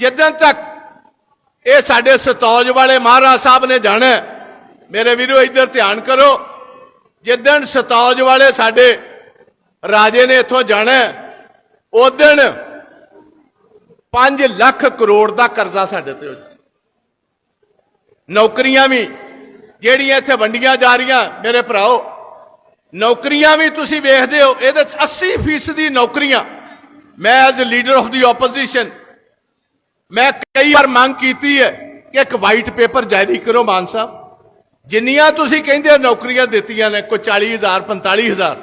ਜਿੱਦਣ ਤੱਕ ਇਹ ਸਾਡੇ ਸਤੌਜ ਵਾਲੇ ਮਹਾਰਾਜ ਸਾਹਿਬ ਨੇ ਜਾਣਾ ਮੇਰੇ ਵੀਰੋ, ਇੱਧਰ ਧਿਆਨ ਕਰੋ, ਜਿੱਦਣ ਸਤੌਜ ਵਾਲੇ ਸਾਡੇ ਰਾਜੇ ਨੇ ਇੱਥੋਂ ਜਾਣਾ ਉਦਣ 5 ਲੱਖ ਕਰੋੜ ਦਾ ਕਰਜ਼ਾ ਸਾਡੇ ਤੇ ਹੋ ਜਾਣਾ ਨੌਕਰੀਆਂ ਵੀ ਜਿਹੜੀਆਂ ਇੱਥੇ ਵੰਡੀਆਂ ਜਾ ਰਹੀਆਂ, ਮੇਰੇ ਭਰਾਓ, ਨੌਕਰੀਆਂ ਵੀ ਤੁਸੀਂ ਵੇਖਦੇ ਹੋ, ਇਹਦੇ ਚ 80% ਦੀ ਨੌਕਰੀਆਂ, ਮੈਂ as leader of the opposition ਮੈਂ ਕਈ ਵਾਰ ਮੰਗ ਕੀਤੀ ਹੈ ਕਿ ਇੱਕ ਵਾਈਟ ਪੇਪਰ ਜਾਰੀ ਕਰੋ ਮਾਨ ਸਾਹਿਬ। ਜਿੰਨੀਆਂ ਤੁਸੀਂ ਕਹਿੰਦੇ ਹੋ ਨੌਕਰੀਆਂ ਦਿੱਤੀਆਂ ਨੇ, ਕੋਈ 40000 45000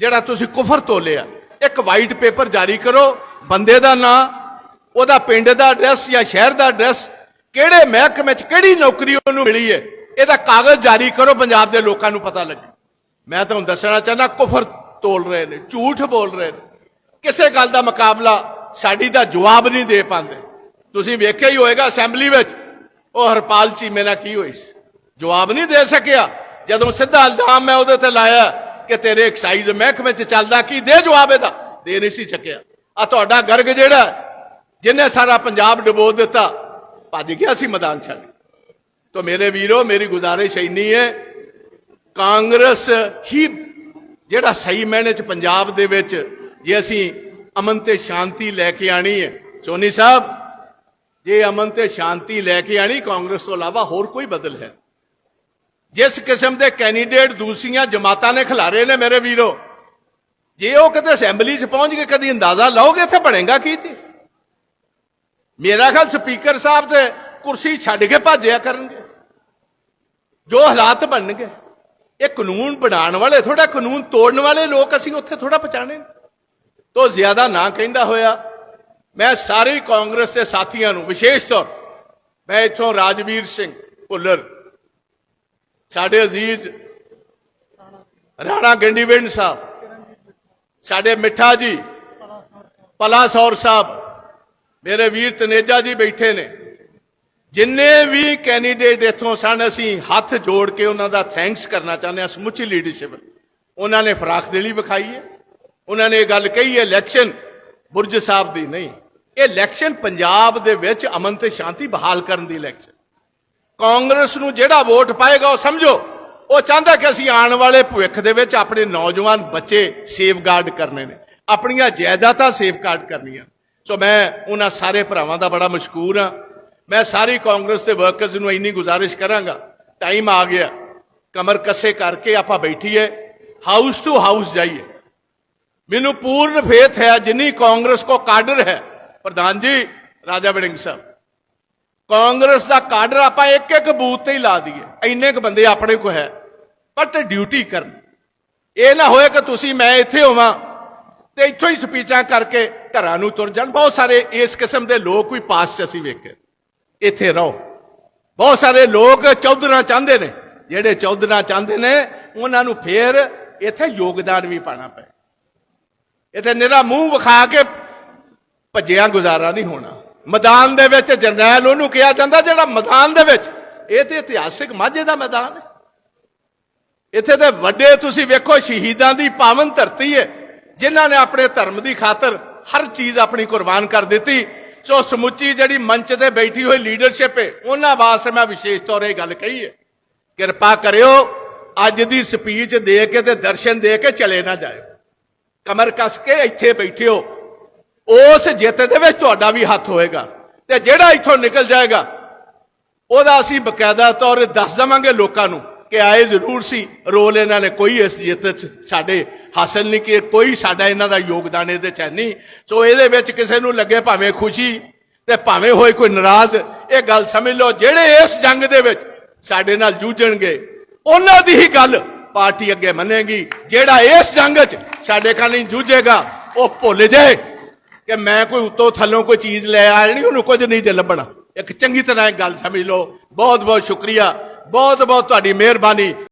ਜਿਹੜਾ ਤੁਸੀਂ ਕੁਫਰ ਤੋਲਿਆ ਇੱਕ ਵਾਈਟ ਪੇਪਰ ਜਾਰੀ ਕਰੋ, ਬੰਦੇ ਦਾ ਨਾਂ, ਉਹਦਾ ਪਿੰਡ ਦਾ ਐਡਰੈਸ ਜਾਂ ਸ਼ਹਿਰ ਦਾ ਐਡਰੈਸ ਕਿਹੜੇ ਮਹਿਕਮੇ 'ਚ ਕਿਹੜੀ ਨੌਕਰੀ ਉਹਨੂੰ ਮਿਲੀ ਹੈ, ਇਹਦਾ ਕਾਗਜ਼ ਜਾਰੀ ਕਰੋ, ਪੰਜਾਬ ਦੇ ਲੋਕਾਂ ਨੂੰ ਪਤਾ ਲੱਗੇ। ਮੈਂ ਤੁਹਾਨੂੰ ਦੱਸਣਾ ਚਾਹੁੰਦਾ, ਕੁਫਰ ਤੋਲ ਰਹੇ ਨੇ, ਝੂਠ ਬੋਲ ਰਹੇ ਨੇ। ਕਿਸੇ ਗੱਲ ਦਾ ਮੁਕਾਬਲਾ ਸਾਡੀ ਦਾ ਜਵਾਬ ਨਹੀਂ ਦੇ ਪਾਉਂਦੇ। ਤੁਸੀਂ ਵੇਖਿਆ ਹੀ ਹੋਏਗਾ ਅਸੈਂਬਲੀ ਵਿੱਚ, ਉਹ ਹਰਪਾਲ ਚੀਮੇ ਨਾਲ ਕੀ ਹੋਈ ਸੀ? ਜਵਾਬ ਨਹੀਂ ਦੇ ਸਕਿਆ। ਜਦੋਂ ਸਿੱਧਾ ਇਲਜ਼ਾਮ ਮੈਂ ਉਹਦੇ ਤੇ ਲਾਇਆ ਕਿ ਤੇਰੇ ਐਕਸਾਈਜ਼ ਮਹਿਕਮੇ 'ਚ ਚੱਲਦਾ, ਕੀ ਦੇ ਜਵਾਬ ਇਹਦਾ? ਦੇ ਨਹੀਂ ਸੀ ਸਕਿਆ। ਆ ਤੁਹਾਡਾ ਗਰਗ ਜਿਹੜਾ ਜਿਹਨੇ ਸਾਰਾ ਪੰਜਾਬ ਡੁਬੋ ਦਿੱਤਾ, ਭੱਜ ਗਿਆ ਸੀ ਮੈਦਾਨ ਛੱਡ ਤੋ ਮੇਰੇ ਵੀਰੋ, ਮੇਰੀ ਗੁਜ਼ਾਰਿਸ਼ ਇੰਨੀ ਹੈ, ਕਾਂਗਰਸ ਹੀ ਜਿਹੜਾ ਸਹੀ ਮਾਇਨੇ ਚ ਪੰਜਾਬ ਦੇ ਵਿੱਚ ਜੇ ਅਸੀਂ ਅਮਨ ਤੇ ਸ਼ਾਂਤੀ ਲੈ ਕੇ ਆਣੀ ਹੈ ਸੋਨੀ ਸਾਹਿਬ ਜੇ ਅਮਨ ਤੇ ਸ਼ਾਂਤੀ ਲੈ ਕੇ ਆਣੀ, ਕਾਂਗਰਸ ਤੋਂ ਇਲਾਵਾ ਹੋਰ ਕੋਈ ਬਦਲ ਹੈ? ਜਿਸ ਕਿਸਮ ਦੇ ਕੈਂਡੀਡੇਟ ਦੂਸਰੀਆਂ ਜਮਾਤਾਂ ਨੇ ਖਿਲਾਰੇ ਨੇ ਮੇਰੇ ਵੀਰੋ, ਜੇ ਉਹ ਕਦੇ ਅਸੈਂਬਲੀ 'ਚ ਪਹੁੰਚ ਕੇ ਕਦੀ ਅੰਦਾਜ਼ਾ ਲਾਓਗੇ ਇੱਥੇ ਬਣੇਗਾ ਕੀ ਜੀ? ਮੇਰਾ ਖਿਆਲ ਸਪੀਕਰ ਸਾਹਿਬ ਤੇ ਕੁਰਸੀ ਛੱਡ ਕੇ ਭਾਜਿਆ ਕਰਨਗੇ। ਜੋ ਹਾਲਾਤ ਬਣਨਗੇ। ਇਹ ਕਾਨੂੰਨ ਬਣਾਉਣ ਵਾਲੇ ਥੋੜਾ ਕਾਨੂੰਨ ਤੋੜਨ ਵਾਲੇ ਲੋਕ ਅਸੀਂ ਉੱਥੇ ਥੋੜਾ ਪਛਾਣੇ ਤੋਂ ਜ਼ਿਆਦਾ ਨਾ ਕਹਿੰਦਾ ਹੋਇਆ ਮੈਂ ਸਾਰੇ ਕਾਂਗਰਸ ਦੇ ਸਾਥੀਆਂ ਨੂੰ ਵਿਸ਼ੇਸ਼ ਤੌਰ ਮੈਂ ਇੱਥੋਂ ਰਾਜਵੀਰ ਸਿੰਘ ਭੁੱਲਰ, ਸਾਡੇ ਅਜ਼ੀਜ਼ ਰਾਣਾ ਗੰਡੀਵਿੰਡ ਸਾਹਿਬ, ਸਾਡੇ ਮਿੱਠਾ ਜੀ ਪਲਾਸੌਰ ਸਾਹਿਬ, ਮੇਰੇ ਵੀਰ ਤਨੇਜਾ ਜੀ ਬੈਠੇ ਨੇ। ਜਿੰਨੇ ਵੀ ਕੈਂਡੀਡੇਟ ਇੱਥੋਂ ਸਨ, ਅਸੀਂ ਹੱਥ ਜੋੜ ਕੇ ਉਹਨਾਂ ਦਾ ਥੈਂਕਸ ਕਰਨਾ ਚਾਹੁੰਦੇ ਹਾਂ, ਸਮੁੱਚੀ ਲੀਡਰਸ਼ਿਪ ਉਹਨਾਂ ਨੇ ਫਰਾਖ ਦਿਲੀ ਵਿਖਾਈ ਹੈ। ਉਹਨਾਂ ਨੇ ਇਹ ਗੱਲ ਕਹੀ ਹੈ ਇਲੈਕਸ਼ਨ ਬੁਰਜ ਸਾਹਿਬ ਦੀ ਨਹੀਂ। ਇਹ ਇਲੈਕਸ਼ਨ ਪੰਜਾਬ ਦੇ ਵਿੱਚ ਅਮਨ ਤੇ ਸ਼ਾਂਤੀ ਬਹਾਲ ਕਰਨ ਦੀ ਇਲੈਕਸ਼ਨ ਕਾਂਗਰਸ ਨੂੰ ਜਿਹੜਾ ਵੋਟ ਪਾਏਗਾ ਉਹ ਸਮਝੋ। ਉਹ ਚਾਹੁੰਦਾ ਕਿ ਅਸੀਂ ਆਉਣ ਵਾਲੇ ਭਵਿੱਖ ਦੇ ਵਿੱਚ ਆਪਣੇ ਨੌਜਵਾਨ ਬੱਚੇ ਸੇਫਗਾਰਡ ਕਰਨੇ ਨੇ। ਆਪਣੀਆਂ ਜਾਇਦਾਦਾਂ ਸੇਫਗਾਰਡ ਕਰਨੀਆਂ। ਸੋ ਮੈਂ ਉਹਨਾਂ ਸਾਰੇ ਭਰਾਵਾਂ ਦਾ ਬੜਾ ਮਸ਼ਕੂਰ ਹਾਂ। ਮੈਂ ਸਾਰੀ ਕਾਂਗਰਸ ਦੇ ਵਰਕਰਸ ਨੂੰ ਇੰਨੀ ਗੁਜ਼ਾਰਿਸ਼ ਕਰਾਂਗਾ। ਟਾਈਮ ਆ ਗਿਆ। ਕਮਰ ਕੱਸੇ ਕਰਕੇ ਆਪਾਂ ਬੈਠੀਏ। ਹਾਊਸ ਟੂ ਹਾਊਸ ਜਾਈਏ। ਮੈਨੂੰ ਪੂਰਨ ਫੇਥ ਹੈ, ਜਿੰਨੀ ਕਾਂਗਰਸ ਕੋ ਕਾਡਰ ਹੈ ਪ੍ਰਧਾਨ ਜੀ, ਰਾਜਾ ਵੜਿੰਗ ਸਾਹਿਬ, ਕਾਂਗਰਸ ਦਾ ਕਾਡਰ ਆਪਾਂ ਇੱਕ ਇੱਕ ਬੂਥ ਤੇ ਹੀ ਲਾ ਦਈਏ। ਇੰਨੇ ਕ ਬੰਦੇ ਆਪਣੇ ਕੋ ਹੈ ਬਟ ਡਿਊਟੀ ਕਰਨ। ਇਹ ਨਾ ਹੋਏ ਕਿ ਤੁਸੀਂ, ਮੈਂ ਇੱਥੇ ਹੋਵਾਂ ਤੇ ਇੱਥੋਂ ਹੀ ਸਪੀਚਾਂ ਕਰਕੇ ਘਰਾਂ ਨੂੰ ਤੁਰ ਜਾਣ। ਬਹੁਤ ਸਾਰੇ ਇਸ ਕਿਸਮ ਦੇ ਲੋਕ ਵੀ ਪਾਸ 'ਚ ਅਸੀਂ ਵੇਖੇ। ਇੱਥੇ ਰਹੋ। ਬਹੁਤ ਸਾਰੇ ਲੋਕ ਚੌਧਰਾ ਚਾਹੁੰਦੇ ਨੇ। ਜਿਹੜੇ ਚੌਧਰਾ ਚਾਹੁੰਦੇ ਨੇ, ਉਹਨਾਂ ਨੂੰ ਫੇਰ ਇੱਥੇ ਯੋਗਦਾਨ ਵੀ ਪਾਣਾ ਪਏ। ਇੱਥੇ ਨਿਹਰਾ ਮੂੰਹ ਵਿਖਾ ਕੇ ਭੱਜਿਆ ਗੁਜ਼ਾਰਾ ਨਹੀਂ ਹੋਣਾ। ਮੈਦਾਨ ਦੇ ਵਿੱਚ ਜਰਨੈਲ ਉਹਨੂੰ ਕਿਹਾ ਜਾਂਦਾ ਜਿਹੜਾ ਮੈਦਾਨ ਦੇ ਵਿੱਚ, ਇਹ ਤੇ ਇਤਿਹਾਸਿਕ ਮਾਝੇ ਦਾ ਮੈਦਾਨ ਹੈ। ਇੱਥੇ ਤੇ ਵੱਡੇ ਤੁਸੀਂ ਵੇਖੋ ਸ਼ਹੀਦਾਂ ਦੀ ਪਾਵਨ ਧਰਤੀ ਹੈ, ਜਿਨ੍ਹਾਂ ਨੇ ਆਪਣੇ ਧਰਮ ਦੀ ਖਾਤਰ ਹਰ ਚੀਜ਼ ਆਪਣੀ ਕੁਰਬਾਨ ਕਰ ਦਿੱਤੀ। ਸੋ ਸਮੁੱਚੀ ਜਿਹੜੀ ਮੰਚ ਤੇ ਬੈਠੀ ਹੋਈ ਲੀਡਰਸ਼ਿਪ ਹੈ, ਉਹਨਾਂ ਵਾਸਤੇ ਮੈਂ ਵਿਸ਼ੇਸ਼ ਤੌਰ ਇਹ ਗੱਲ ਕਹੀ ਹੈ, ਕਿਰਪਾ ਕਰਿਓ, ਅੱਜ ਦੀ ਸਪੀਚ ਦੇ ਕੇ ਤੇ ਦਰਸ਼ਨ ਦੇ ਕੇ ਚਲੇ ਨਾ ਜਾਇਓ। ਕਮਰ ਕੱਸ ਕੇ ਇੱਥੇ ਬੈਠਿਓ ਉਸ ਜਿੱਤ ਦੇ ਵਿੱਚ ਤੁਹਾਡਾ ਵੀ ਹੱਥ ਹੋਏਗਾ ਤੇ ਜਿਹੜਾ ਇੱਥੋਂ ਨਿਕਲ ਜਾਏਗਾ, ਉਹਦਾ ਅਸੀਂ ਬਕਾਇਦਾ ਤੌਰ ਤੇ ਦੱਸ ਦਵਾਂਗੇ ਲੋਕਾਂ ਨੂੰ ਕਿ ਆਏ ਜ਼ਰੂਰ ਸੀ, ਰੋਲ ਇਹਨਾਂ ਨੇ ਕੋਈ ਇਸ ਜਿੱਤ 'ਚ ਸਾਡੇ ਹਾਸਲ ਨਹੀਂ ਕੀ ਕੋਈ ਸਾਡਾ ਇਹਨਾਂ ਦਾ ਯੋਗਦਾਨ ਇਹਦੇ 'ਚ ਨਹੀਂ। ਸੋ ਇਹਦੇ ਵਿੱਚ ਕਿਸੇ ਨੂੰ ਲੱਗੇ ਭਾਵੇਂ ਖੁਸ਼ੀ ਤੇ ਭਾਵੇਂ ਹੋਏ ਕੋਈ ਨਾਰਾਜ਼, ਇਹ ਗੱਲ ਸਮਝ ਲਓ, ਜਿਹੜੇ ਇਸ ਜੰਗ ਦੇ ਵਿੱਚ ਸਾਡੇ ਨਾਲ ਜੂਝਣਗੇ, ਉਹਨਾਂ ਦੀ ਹੀ ਗੱਲ ਪਾਰਟੀ ਅੱਗੇ ਮੰਨੇਗੀ। ਜਿਹੜਾ ਇਸ ਜੰਗ 'ਚ ਸਾਡੇ ਨਾਲ ਨਹੀਂ ਜੂਝੇਗਾ, ਉਹ ਭੁੱਲ ਜਾਏ। ਕਿ ਮੈਂ ਕੋਈ ਉੱਤੋਂ ਥੱਲੋਂ ਕੋਈ ਚੀਜ਼ ਲੈ ਆ ਜਿਹੜੀ ਉਹਨੂੰ ਕੁਝ ਨਹੀਂ ਤੇ ਲੱਭਣਾ। ਇੱਕ ਚੰਗੀ ਤਰ੍ਹਾਂ ਇਹ ਗੱਲ ਸਮਝ ਲਓ। ਬਹੁਤ ਬਹੁਤ ਸ਼ੁਕਰੀਆ। ਬਹੁਤ ਬਹੁਤ ਤੁਹਾਡੀ ਮਿਹਰਬਾਨੀ।